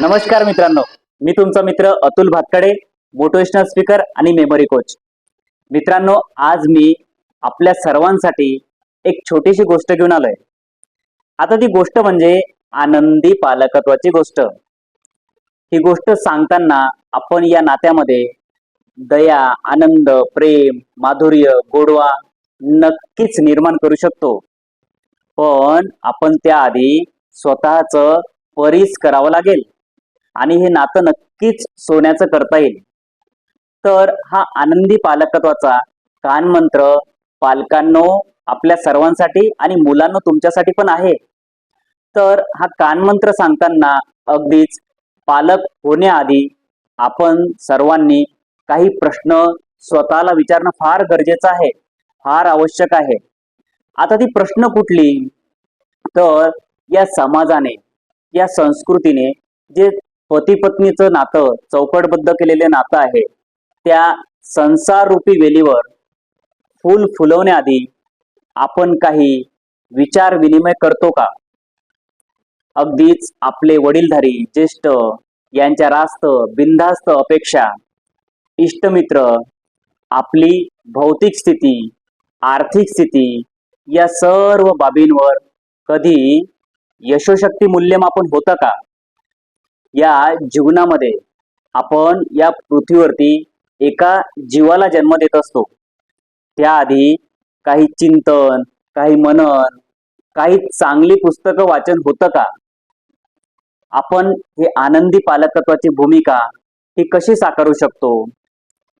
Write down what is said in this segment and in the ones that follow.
नमस्कार मित्रांनो. मी तुमचा मित्र अतुल भातकडे मोटिवेशनल स्पीकर आणि मेमरी कोच मित्रांनो आज मी आपल्या सर्वांसाठी एक छोटीशी गोष्ट घेऊन आलोय. आता ती गोष्ट म्हणजे आनंदी पालकत्वाची गोष्ट. ही गोष्ट सांगताना आपण या नात्यामध्ये दया आनंद प्रेम माधुर्य गोडवा नक्कीच निर्माण करू शकतो. पण आपण त्याआधी स्वतःच परीस करावं लागेल. आणि हे नातं नक्कीच सोन्याचं करता येईल. तर हा आनंदी पालकत्वाचा कानमंत्र पालकांनो आपल्या सर्वांसाठी आणि मुलांनो तुमच्यासाठी पण आहे. तर हा कानमंत्र सांगताना अगदीच पालक होण्याआधी आपण सर्वांनी काही प्रश्न स्वतःला विचारणं फार गरजेचं आहे फार आवश्यक आहे. आता ती प्रश्न कुठली? तर या समाजाने या संस्कृतीने जे पती पत्नीचं नातं चौकटबद्ध केलेले नातं आहे. त्या संसार रूपी वेलीवर फुल फुलवण्याआधी आपण काही विचार विनिमय करतो का? अगदीच आपले वडीलधारी ज्येष्ठ यांच्या रास्त बिनधास्त अपेक्षा इष्टमित्र आपली भौतिक स्थिती आर्थिक स्थिती या सर्व बाबींवर कधी यशोशक्ती मूल्यमापन होतं का? या जीवनामध्ये आपण या पृथ्वीवरती एका जीवाला जन्म देत असतो. त्याआधी काही चिंतन काही मनन काही चांगली पुस्तकं वाचन होतं का? आपण हे आनंदी पालकत्वाची भूमिका ही कशी साकारू शकतो?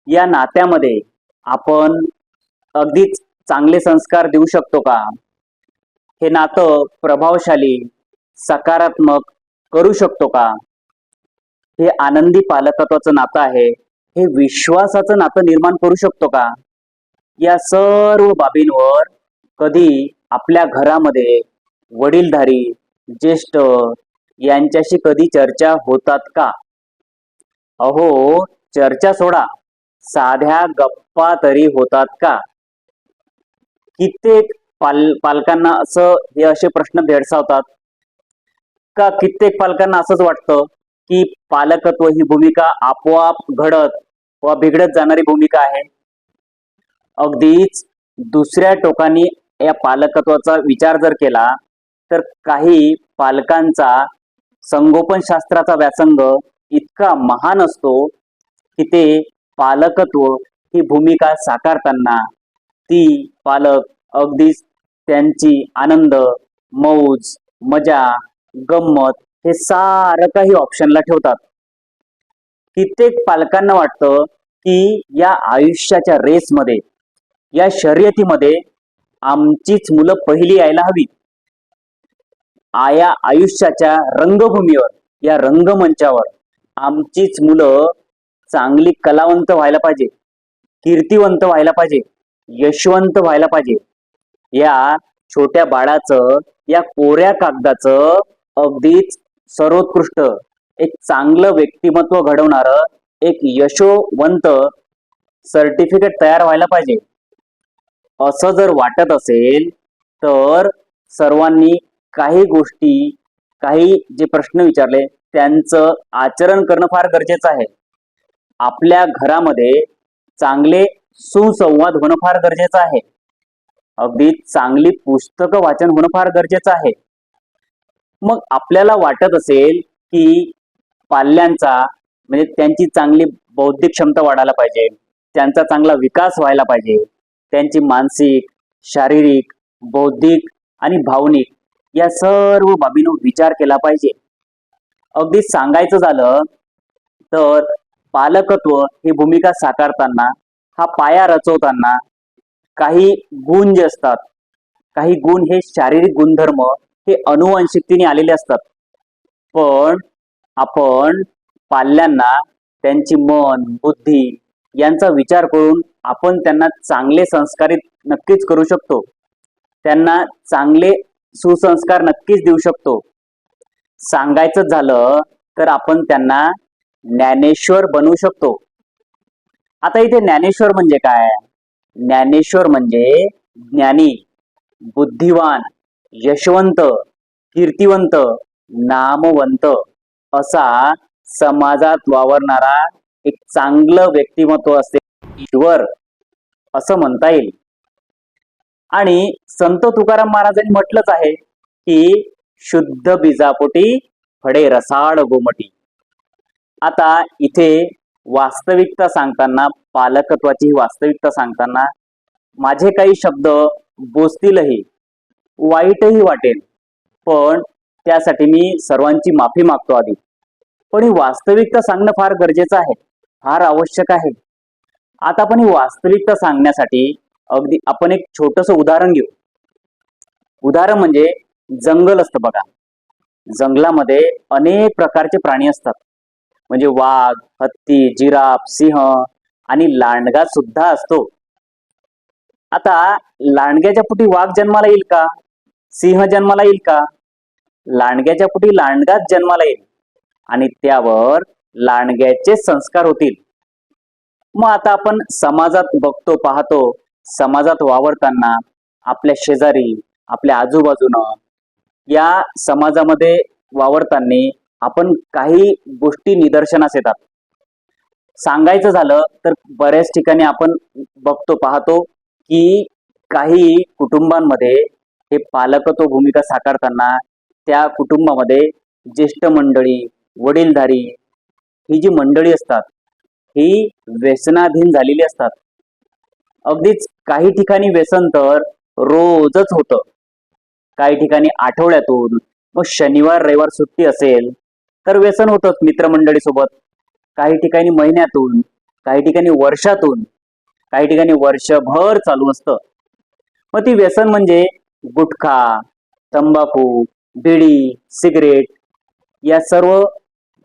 या नात्यामध्ये आपण अगदीच चांगले संस्कार देऊ शकतो का? हे नातं प्रभावशाली सकारात्मक करू शकतो का? हे आनंदी पालकत्वाचं नातं आहे हे विश्वासाचं नातं निर्माण करू शकतो का? या सर्व बाबींवर कधी आपल्या घरामध्ये वडीलधारी ज्येष्ठ यांच्याशी कधी चर्चा होतात का? अहो चर्चा सोडा. साध्या गप्पा तरी होतात का? कित्येक पाल पालकांना असं हे असे प्रश्न भेडसावतात का? कित्येक पालकांना असंच वाटतं? की पालकत्व ही भूमिका आपोआप घडत व बिघडत जाणारी भूमिका आहे. अगदीच दुसऱ्या टोकाने या पालकत्वाचा विचार जर केला तर काही पालकांचा संगोपन शास्त्राचा व्यासंग इतका महान असतो की ते पालकत्व ही भूमिका साकारताना ती पालक अगदीच त्यांची आनंद मौज मजा गंमत हे सारं काही ऑप्शनला ठेवतात. कित्येक पालकांना वाटतं की या आयुष्याच्या रेसमध्ये या शर्यतीमध्ये आमचीच मुलं पहिली यायला हवी आया आयुष्याच्या रंगभूमीवर या रंगमंचावर आमचीच मुलं चांगली कलावंत व्हायला पाहिजे कीर्तिवंत व्हायला पाहिजे यशवंत व्हायला पाहिजे. या छोट्या बाळाचं या कोऱ्या कागदाचं अगदीच सर्वोत्कृष्ट एक चांगलं व्यक्तिमत्व घडवणार एक यशोवंत सर्टिफिकेट तयार व्हायला पाहिजे. असं जर वाटत असेल तर सर्वांनी काही गोष्टी काही जे प्रश्न विचारले त्यांचं आचरण करणं फार गरजेचं आहे. आपल्या घरामध्ये चांगले सुसंवाद होणं फार गरजेचं आहे. अगदी चांगली पुस्तकं वाचन होणं फार गरजेचं आहे. मग आपल्याला वाटत असेल की पाल्यांचा म्हणजे त्यांची चांगली बौद्धिक क्षमता वाढायला पाहिजे त्यांचा चांगला विकास व्हायला पाहिजे त्यांची मानसिक शारीरिक बौद्धिक आणि भावनिक या सर्व बाबींवर विचार केला पाहिजे. अगदी सांगायचं झालं तर पालकत्व ही भूमिका साकारताना हा पाया रचवताना काही गुण जे असतात काही गुण हे शारीरिक गुणधर्म हे अनुवंशिकतेने आलेले असतात. पण आपण पाल्यांना त्यांची मन बुद्धी यांचा विचार करून आपण त्यांना चांगले संस्कारित नक्कीच करू शकतो. त्यांना चांगले सुसंस्कार नक्कीच देऊ शकतो. सांगायचं झालं तर आपण त्यांना ज्ञानेश्वर बनवू शकतो. आता इथे ज्ञानेश्वर म्हणजे काय? ज्ञानेश्वर म्हणजे ज्ञानी बुद्धिवान यशवंत कीर्तिवंत नामवंत असा समाजात वावरणारा एक चांगलं व्यक्तिमत्व असते. ईश्वर असं म्हणता येईल. आणि संत तुकाराम महाराजांनी म्हटलंच आहे की शुद्ध बीजापोटी फडे रसाड गोमटी. आता इथे वास्तविकता सांगताना पालकत्वाची वास्तविकता सांगताना माझे काही शब्द बोचतीलही. वाईटही वाटेल. पण त्यासाठी मी सर्वांची माफी मागतो आधी. पण ही वास्तविकता सांगणं फार गरजेचं आहे. फार आवश्यक आहे. आता आपण ही वास्तविकता सांगण्यासाठी अगदी आपण एक छोटस उदाहरण घेऊ. उदाहरण म्हणजे जंगल असतं बघा. जंगलामध्ये अनेक प्रकारचे प्राणी असतात. म्हणजे वाघ हत्ती जिराफ सिंह आणि लांडगा सुद्धा असतो. आता लांडग्याच्या पुटी वाघ जन्माला येईल का? सिंह जन्माला येईल का? लांडग्याच्या पोटी लांडगाच जन्माला येईल. आणि त्यावर लांडग्याचे संस्कार होतील. मग आता आपण समाजात बघतो पाहतो. समाजात वावरताना आपल्या शेजारी आपल्या आजूबाजूनं या समाजामध्ये वावरताना आपण काही गोष्टी निदर्शनास येतात. सांगायचं झालं तर बऱ्याच ठिकाणी आपण बघतो पाहतो की काही कुटुंबांमध्ये हे पालकत्व भूमिका साकारताना त्या कुटुंबामध्ये ज्येष्ठ मंडळी वडीलधारी ही जी मंडळी असतात ही व्यसनाधीन झालेली असतात. अगदीच काही ठिकाणी व्यसन तर रोजच होतं. काही ठिकाणी आठवड्यातून मग शनिवार रविवार सुट्टी असेल तर व्यसन होतंच मित्रमंडळीसोबत. काही ठिकाणी महिन्यातून काही ठिकाणी वर्षातून काही ठिकाणी वर्षभर चालू असतं. मग ती व्यसन म्हणजे गुटखा तंबाखू बिडी सिगरेट या सर्व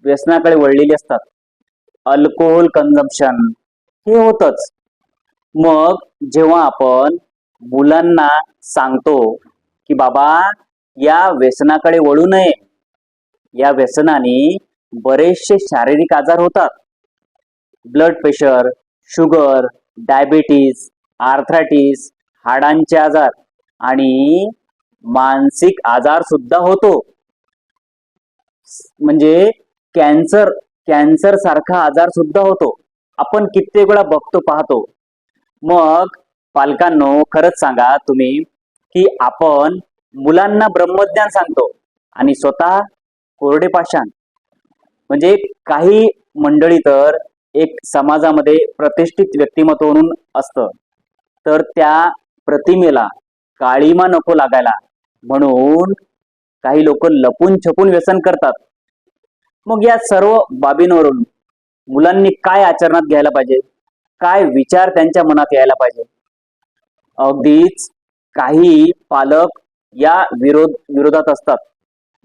व्यसनाकडे वळलेली असतात. अल्कोहोल कन्झम्पशन हे होतच. मग जेव्हा आपण मुलांना सांगतो की बाबा या व्यसनाकडे वळू नये. या व्यसनाने बरेचसे शारीरिक आजार होतात. Blood pressure sugar diabetes arthritis हाडांचे आजार. आणि मानसिक आजार सुद्धा होतो. म्हणजे कॅन्सर कॅन्सर सारखा आजार सुद्धा होतो. आपण कित्येक वेळा बघतो पाहतो. मग पालकांनो खरंच सांगा तुम्ही की आपण मुलांना ब्रह्मज्ञान सांगतो आणि स्वतः कोरडे पाषाण. म्हणजे काही मंडळी तर एक समाजामध्ये प्रतिष्ठित व्यक्तिमत्व म्हणून असतं. तर त्या प्रतिमेला काळीमा नको लागायला. म्हणून काही लोक लपून छपून व्यसन करतात. मग या सर्व बाबींवरून मुलांनी काय आचरणात घ्यायला पाहिजे? काय विचार त्यांच्या मनात यायला पाहिजे? अगदीच काही पालक या विरोध विरोधात असतात.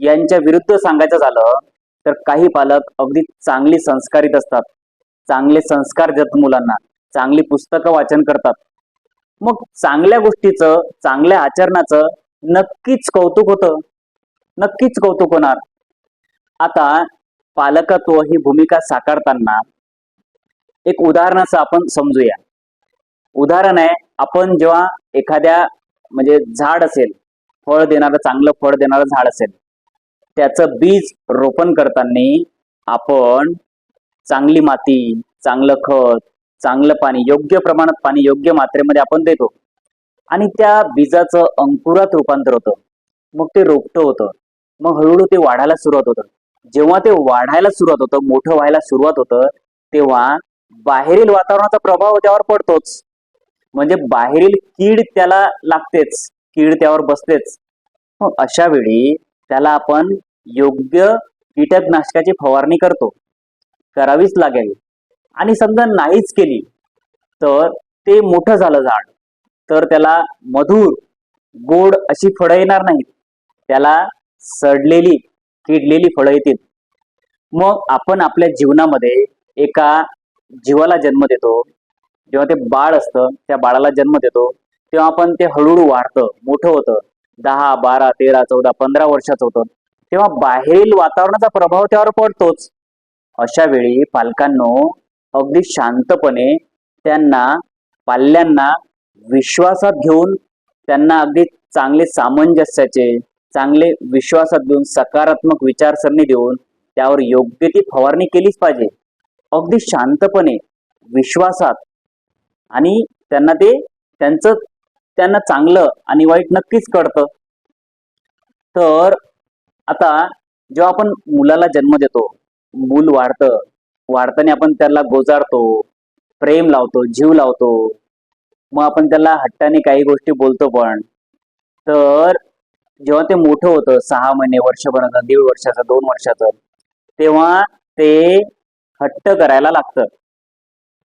यांच्या विरुद्ध सांगायचं झालं तर काही पालक अगदी चांगली संस्कारित असतात. चांगले संस्कार देतात मुलांना. चांगली पुस्तकं वाचन करतात. मग चांगल्या गोष्टीचं चांगल्या आचरणाचं नक्कीच कौतुक होतं. नक्कीच कौतुक होणार. आता पालकत्व ही भूमिका साकारताना एक उदाहरणाचं आपण समजूया. उदाहरण आहे आपण जेव्हा एखाद्या म्हणजे झाड असेल फळ देणारं चांगलं फळ देणारं झाड असेल त्याचं बीज रोपण करताना आपण चांगली माती चांगलं खत चांगलं पाणी योग्य प्रमाणात पाणी योग्य मात्रेमध्ये आपण देतो. आणि त्या बीजाचं अंकुरात रूपांतर होतं. मग ते रोपटं होतं. मग हळूहळू ते वाढायला सुरुवात होतं. जेव्हा ते वाढायला सुरुवात होतं मोठं व्हायला सुरुवात होतं तेव्हा बाहेरील वातावरणाचा प्रभाव त्यावर पडतोच. म्हणजे बाहेरील कीड त्याला लागतेच. कीड त्यावर बसतेच. मग अशा वेळी त्याला आपण योग्य कीटकनाशकाची फवारणी करतो. करावीच लागेल. आणि समजा नाहीच केली तर ते मोठं झालं झाड. तर त्याला मधुर गोड अशी फळं येणार नाहीत. त्याला सडलेली किडलेली फळं येतील. मग आपण आपल्या जीवनामध्ये एका जीवाला जन्म देतो जेव्हा ते बाळ असतं त्या बाळाला जन्म देतो तेव्हा आपण ते हळूहळू वाढतं मोठं होतं. दहा बारा तेरा चौदा पंधरा वर्षाचं होतं. तेव्हा बाहेरील वातावरणाचा प्रभाव त्यावर पडतोच. अशा वेळी पालकांनो अगदी शांतपणे त्यांना पाल्यांना विश्वासात घेऊन त्यांना अगदी चांगले सामंजस्याचे चांगले विश्वासात घेऊन सकारात्मक विचारसरणी देऊन त्यावर योग्य ती फवारणी केलीच पाहिजे. अगदी शांतपणे विश्वासात आणि त्यांना ते त्यांचं त्यांना चांगलं आणि वाईट नक्कीच कळतं. तर आता जेव्हा आपण मुलाला जन्म देतो मूल वाढतं वाढताना आपण त्याला गोजारतो प्रेम लावतो जीव लावतो. मग आपण त्याला हट्टाने काही गोष्टी बोलतो पण. तर जेव्हा ते मोठं होतं सहा महिने वर्षभराचं दीड वर्षाचं दोन वर्षाचं तेव्हा ते हट्ट करायला लागतं.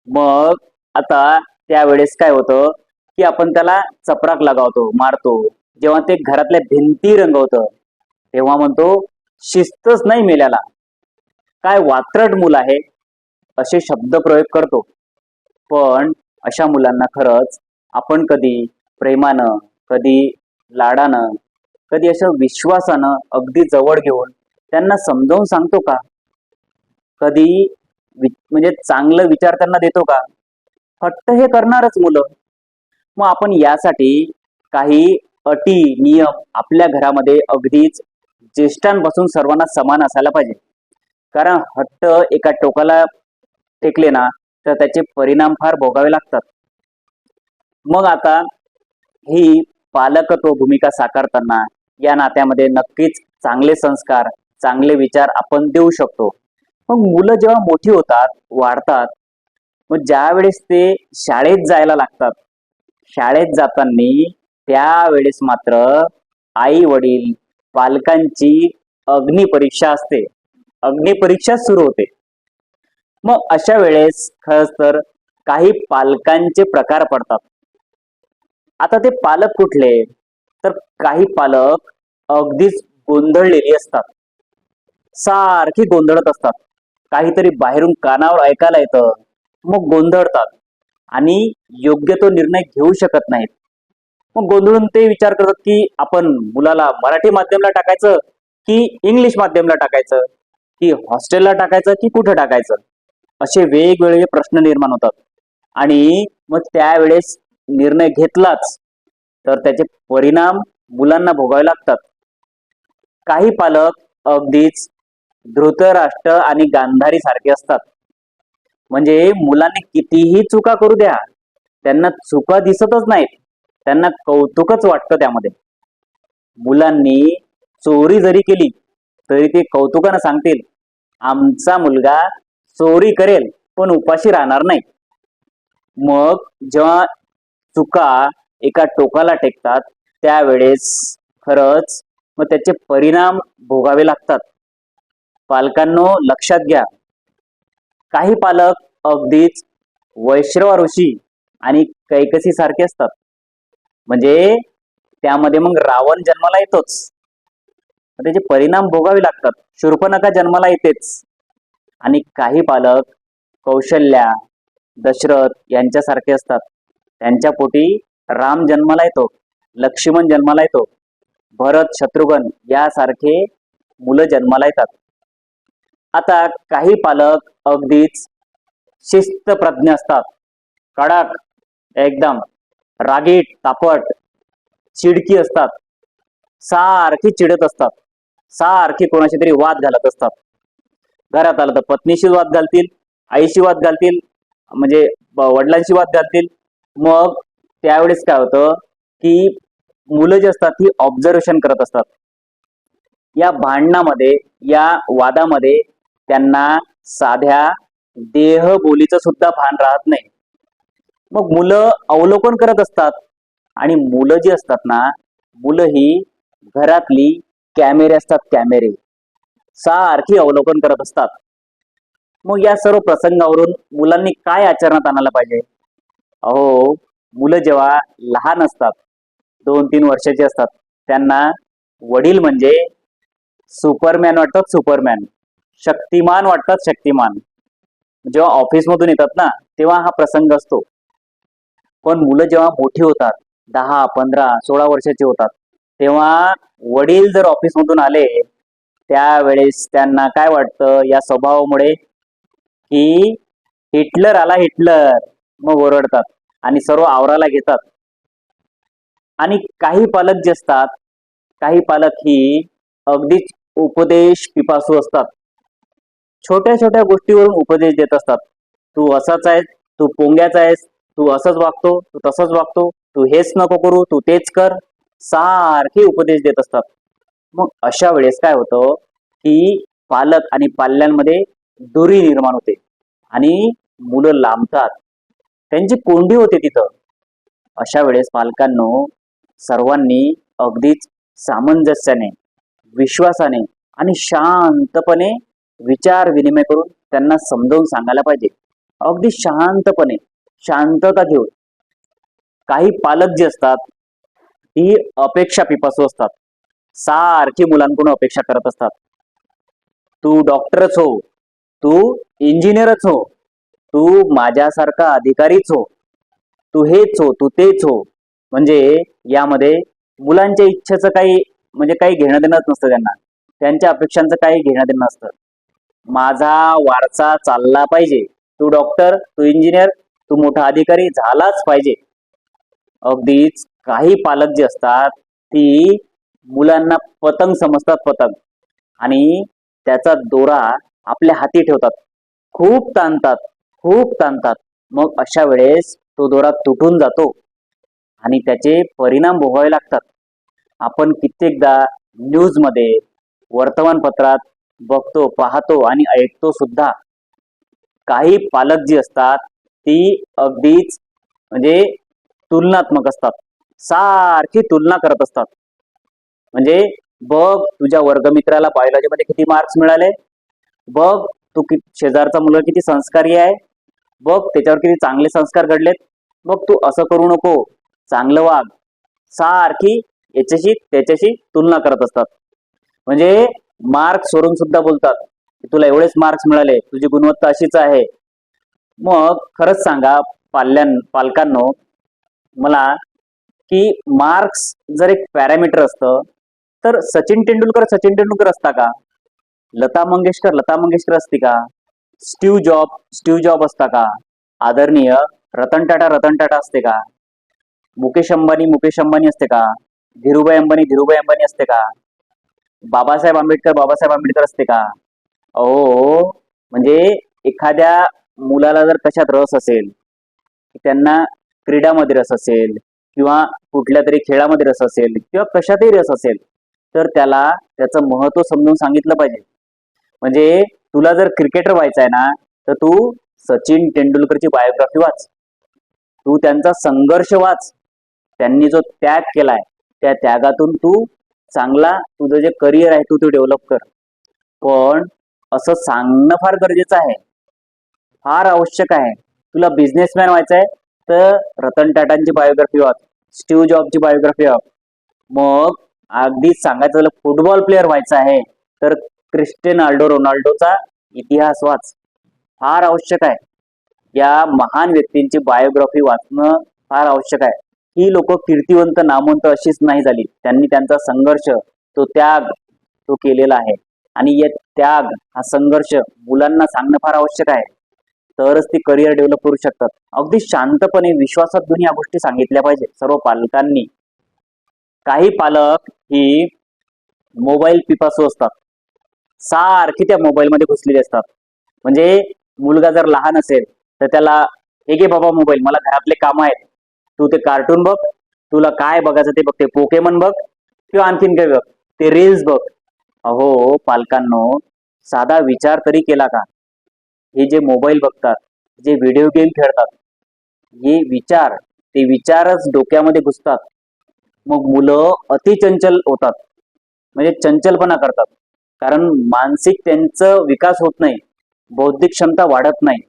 मग आता त्यावेळेस काय होतं की आपण त्याला चपराक लगावतो मारतो. जेव्हा ते घरातल्या भिंती रंगवतं तेव्हा म्हणतो शिस्तच नाही मेल्याला. काय वात्रट मूल आहे असे शब्द प्रयोग करतो. पण अशा मुलांना खरंच आपण कधी प्रेमानं कधी लाडानं कधी अशा विश्वासानं अगदी जवळ घेऊन त्यांना समजावून सांगतो का? कधी वि- म्हणजे चांगलं विचार त्यांना देतो का? हट्ट हे करणारच मुलं. मग आपण यासाठी काही अटी नियम आपल्या घरामध्ये अगदीच ज्येष्ठांपासून सर्वांना समान असायला पाहिजे. कारण हट्ट एका टोकाला टेकले ना तर त्याचे परिणाम फार भोगावे लागतात. मग आता ही पालकत्व भूमिका साकारताना या नात्यामध्ये नक्कीच चांगले संस्कार चांगले विचार आपण देऊ शकतो. मग मुलं जेव्हा मोठी होतात वाढतात मग ज्यावेळेस ते शाळेत जायला लागतात शाळेत जाताना त्यावेळेस मात्र आई वडील पालकांची अग्निपरीक्षा असते. अग्निपरीक्षा सुरू होते. मग अशा वेळेस खरंच तर काही पालकांचे प्रकार पडतात. आता ते पालक कुठले? तर काही पालक अगदीच गोंधळलेली असतात. सारखी गोंधळत असतात. काहीतरी बाहेरून कानावर ऐकायला येतं. मग गोंधळतात. आणि योग्य तो निर्णय घेऊ शकत नाहीत. मग गोंधळून ते विचार करतात की आपण मुलाला मराठी माध्यमला टाकायचं की इंग्लिश माध्यमला टाकायचं? की हॉस्टेलला टाकायचं की कुठं टाकायचं? असे वेगवेगळे प्रश्न निर्माण होतात. आणि मग त्यावेळेस निर्णय घेतलाच तर त्याचे परिणाम मुलांना भोगावे लागतात. काही पालक अगदीच धृतराष्ट्र आणि गांधारी सारखे असतात. म्हणजे मुलांनी कितीही चुका करू द्या त्यांना चुका दिसतच नाहीत. त्यांना कौतुकच वाटतं त्यामध्ये. मुलांनी चोरी जरी केली तरी ते कौतुकानं सांगतील आमचा मुलगा चोरी करेल पण उपाशी राहणार नाही. मग जेव्हा चुका एका टोकाला टेकतात त्यावेळेस खरंच मग त्याचे परिणाम भोगावे लागतात. पालकांनो लक्षात घ्या. काही पालक अगदीच वैश्रवा ऋषी आणि कैकसी सारखे असतात. म्हणजे त्यामध्ये मग रावण जन्माला येतोच. त्याचे परिणाम भोगावे लागतात. शूर्पणखा जन्माला येतेच. आणि काही पालक कौशल्या दशरथ यांच्यासारखे असतात. त्यांच्या पोटी राम जन्माला येतो लक्ष्मण जन्माला येतो भरत शत्रुघ्न यासारखे मुलं जन्माला येतात. आता काही पालक अगदीच शिस्तप्रज्ञ असतात. कडक एकदम रागीट तापट चिडकी असतात. सारखी चिडत असतात. सारखी कोणाशी तरी वाद घालत असतात. घरात आलं तर पत्नीशी वाद घालतील आईशी वाद घालतील म्हणजे वडिलांशी वाद घालतील. मग त्यावेळेस काय होतं की मुलं जी असतात ती ऑब्झर्वेशन करत असतात. या भांडणामध्ये या वादामध्ये त्यांना साध्या देह बोलीचं सुद्धा भान राहत नाही. मग मुलं अवलोकन करत असतात. आणि मुलं जी असतात ना मुलं ही घरातली कॅमेरे असतात कॅमेरे. सारखी अवलोकन करत असतात. मग या सर्व प्रसंगावरून मुलांनी काय आचरणात आणायला पाहिजे? अहो मुलं जेव्हा लहान असतात दोन तीन वर्षाची असतात त्यांना वडील म्हणजे सुपरमॅन वाटतात सुपरमॅन. शक्तिमान वाटतात शक्तिमान. जेव्हा ऑफिसमधून येतात ना तेव्हा हा प्रसंग असतो. पण मुलं जेव्हा मोठी होतात दहा पंधरा सोळा वर्षाची होतात तेव्हा वडील जर ऑफिसमधून आले त्यावेळेस त्यांना काय वाटतं? या स्वभावामुळे की हिटलर आला हिटलर मग ओरडतात आणि सर्व आवराला घेतात. आणि काही पालक जे असतात काही पालक ही अगदीच उपदेश पिपासू असतात. छोट्या छोट्या गोष्टीवरून उपदेश देत असतात. तू असाच आहेस तू पोंग्याचा आहेस तू असंच वागतो तू तसंच वागतो तू हेच नको करू तू तेच कर सारखे उपदेश देत असतात. मग अशा वेळेस काय होतं की पालक आणि पाल्यांमध्ये दुरी निर्माण होते आणि मुलं लांबतात. त्यांची कोंडी होते तिथं. अशा वेळेस पालकांनो सर्वांनी अगदीच सामंजस्याने विश्वासाने आणि शांतपणे विचार विनिमय करून त्यांना समजावून सांगायला पाहिजे. अगदी शांतपणे शांतता घेऊन. काही पालक जे असतात ती अपेक्षा पिपासू असतात. सारखी मुलांकडून अपेक्षा करत असतात. तू डॉक्टरच हो. तू इंजिनियरच हो. तू माझ्यासारखा अधिकारीच हो. तू हेच हो तू तेच हो. म्हणजे यामध्ये मुलांच्या इच्छेचं काही म्हणजे काही घेणं देणंच नसतं त्यांना. त्यांच्या अपेक्षांचं काही घेणं देणं नसतं. माझा वारसा चालला पाहिजे. तू डॉक्टर तू इंजिनियर तू मोठा अधिकारी झालाच पाहिजे. अगदीच काही पालक जे असतात ती मुलांना पतंग समजतात पतंग. आणि त्याचा दोरा आपल्या हाती ठेवतात. खूप ताणतात खूप ताणतात. मग अशा वेळेस तो दोरा तुटून जातो. आणि त्याचे परिणाम भोगावे लागतात. आपण कित्येकदा न्यूजमध्ये वर्तमानपत्रात बघतो पाहतो आणि ऐकतो सुद्धा. काही पालक जी असतात ती अगदीच म्हणजे तुलनात्मक असतात. सारखी तुलना करत असतात. म्हणजे बघ तुझ्या वर्गमित्राला बायोलॉजीमध्ये किती मार्क्स मिळाले. बघ तू कि शेजारचा मुलगा किती संस्कारी आहे. बघ त्याच्यावर किती चांगले संस्कार घडलेत. बघ तू असं करू नको. चांगलं वाघ सारखी याच्याशी त्याच्याशी तुलना करत असतात. म्हणजे मार्क्स सोडून सुद्धा बोलतात. की तुला एवढेच मार्क्स मिळाले. तुझी गुणवत्ता अशीच आहे. मग खरंच सांगा पाल्यां पालकांनो मला की मार्क्स जर एक पॅरामीटर असतं तर सचिन तेंडुलकर सचिन तेंडुलकर असता का? लता मंगेशकर लता मंगेशकर असते का? स्टीव जॉब स्टीव जॉब असता का? आदरणीय रतन टाटा रतन टाटा असते का? मुकेश अंबानी मुकेश अंबानी असते का? धीरुभाई अंबानी धीरुभाई अंबानी असते का? बाबासाहेब आंबेडकर बाबासाहेब आंबेडकर असते का? अहो म्हणजे एखाद्या मुलाला जर कशात रस असेल त्यांना क्रीडामध्ये रस असेल किंवा कुठल्या तरी खेळामध्ये रस असेल किंवा कशातही रस असेल तर त्याला त्याचं महत्त्व समजून सांगितलं पाहिजे. म्हणजे तुला जर क्रिकेटर व्हायचं आहे ना तर तू सचिन तेंडुलकरची बायोग्राफी वाच. तू त्यांचा संघर्ष वाच. त्यांनी जो त्याग केलाय त्या त्यागातून तू चांगला तुझं जे करिअर आहे तू ते डेव्हलप कर. पण असं सांगणं फार गरजेचं आहे. फार आवश्यक आहे. तुला बिझनेसमॅन व्हायचं आहे तर रतन टाटांची बायोग्राफी वाच. स्टीव जॉबची बायोग्राफी वाच. मग अगदी सांगायचं झालं फुटबॉल प्लेअर व्हायचं आहे तर क्रिस्टेनाल्डो रोनाल्डोचा इतिहास वाच. फार आवश्यक आहे. या महान व्यक्तींची बायोग्राफी वाचणं फार आवश्यक आहे. ही लोक कीर्तिवंत नामवंत अशीच नाही झाली. त्यांनी त्यांचा संघर्ष तो त्याग तो केलेला आहे. आणि या त्याग हा संघर्ष मुलांना सांगणं फार आवश्यक आहे. तरच ती करिअर डेव्हलप करू शकतात. अगदी शांतपणे विश्वासात घेऊन या गोष्टी सांगितल्या पाहिजे सर्व पालकांनी. काही पालक ही मोबाईल पिपासू असतात. सारखी त्या मोबाईलमध्ये घुसलेले असतात. म्हणजे मुलगा जर लहान असेल तर त्याला हे घे बाबा मोबाईल मला घरातले काम आहेत. तू ते कार्टून बघ. तुला काय बघायचं ते बघ. ते पोकेमन बघ. किंवा आणखीन काय बघ. ते रील्स बघ. अहो पालकांनो साधा विचार तरी केला का? हे जे मोबाईल बघतात जे व्हिडिओ गेम खेळतात हे विचार ते विचारच डोक्यामध्ये घुसतात. मग मुलं अतिचंचल होतात. म्हणजे चंचलपणा करतात. कारण मानसिक त्यांचं विकास होत नाही. बौद्धिक क्षमता वाढत नाही.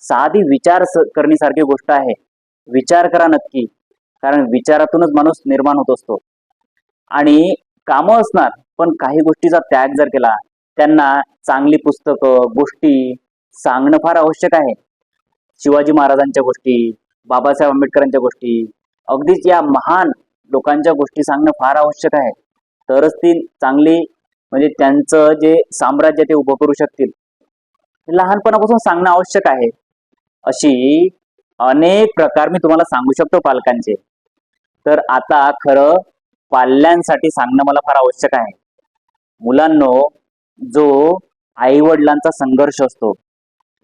साधी विचार स- करण्यासारखी गोष्ट आहे. विचार करा नक्की. कारण विचारातूनच माणूस निर्माण होत असतो. आणि कामं असणार पण काही गोष्टीचा त्याग जर केला त्यांना चांगली पुस्तकं गोष्टी सांगणं फार आवश्यक आहे. शिवाजी महाराजांच्या गोष्टी बाबासाहेब आंबेडकरांच्या गोष्टी अगदीच या महान लोकांच्या गोष्टी सांगणं फार आवश्यक आहे. तरच ती चांगली म्हणजे त्यांचं जे साम्राज्य ते उभं करू शकतील. लहानपणापासून सांगणं आवश्यक आहे. अशी अनेक प्रकार मी तुम्हाला सांगू शकतो पालकांचे. तर आता खरं पाल्यांसाठी सांगणं मला फार आवश्यक आहे. मुलांनो जो आई वडिलांचा संघर्ष असतो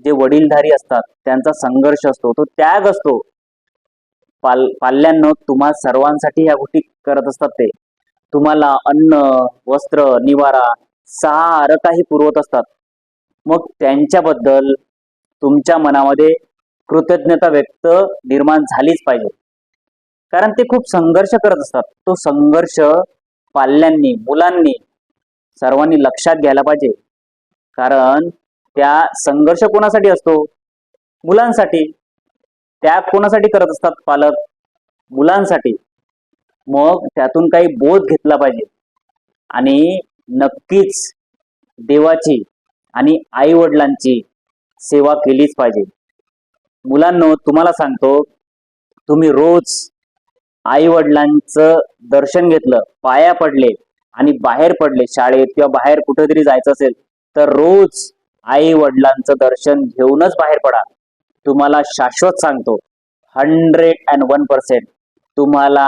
जे वडीलधारी असतात त्यांचा संघर्ष असतो तो त्याग असतो. पाल पाल्यांनो तुम्हा सर्वांसाठी ह्या गोष्टी करत असतात ते. तुम्हाला अन्न वस्त्र निवारा सहा काही पुरवत असतात. मग त्यांच्याबद्दल तुमच्या मनामध्ये कृतज्ञता व्यक्त निर्माण झालीच पाहिजे. कारण ते खूप संघर्ष करत असतात. तो संघर्ष पाल्यांनी मुलांनी सर्वांनी लक्षात घ्यायला पाहिजे. कारण त्या संघर्ष कोणासाठी असतो? मुलांसाठी. त्या कोणासाठी करत असतात पालक? मुलांसाठी. मग त्यातून काही बोध घेतला पाहिजे. आणि नक्कीच देवाची आणि आई वडिलांची सेवा केलीच पाहिजे. मुलांनो तुम्हाला सांगतो तुम्ही रोज आई वडिलांचं दर्शन घेतलं पाया पडले आणि बाहेर पडले शाळेत किंवा बाहेर कुठेतरी जायचं असेल तर रोज आई वडिलांचं दर्शन घेऊनच बाहेर पडा. तुम्हाला शाश्वत सांगतो हंड्रेड अँड वन पर्सेंट तुम्हाला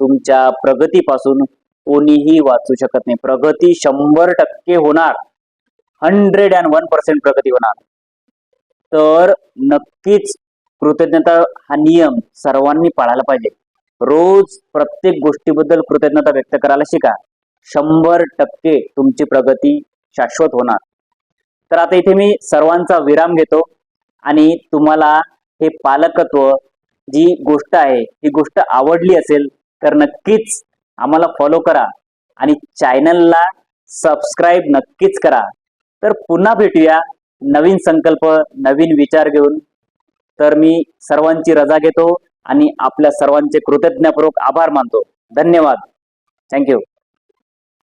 तुमच्या प्रगतीपासून कोणीही वाचू शकत नाही. प्रगती शंभर टक्के होणार. हंड्रेड अँड वन पर्सेंट प्रगती होणार. तर नक्कीच कृतज्ञता हा नियम सर्वांनी पाळायला पाहिजे. रोज प्रत्येक गोष्टीबद्दल कृतज्ञता व्यक्त करायला शिका. शंभर टक्के तुमची प्रगती शाश्वत होणार. तर आता इथे मी सर्वांचा विराम घेतो आणि तुम्हाला हे पालकत्व जी गोष्ट आहे ही गोष्ट आवडली असेल तर नक्कीच आम्हाला फॉलो करा आणि चॅनलला सबस्क्राईब नक्कीच करा. तर पुन्हा भेटूया नवीन संकल्प नवीन विचार घेऊन. तर मी सर्वांची रजा घेतो आणि आपल्या सर्वांचे कृतज्ञपूर्वक आभार मानतो. धन्यवाद. थँक्यू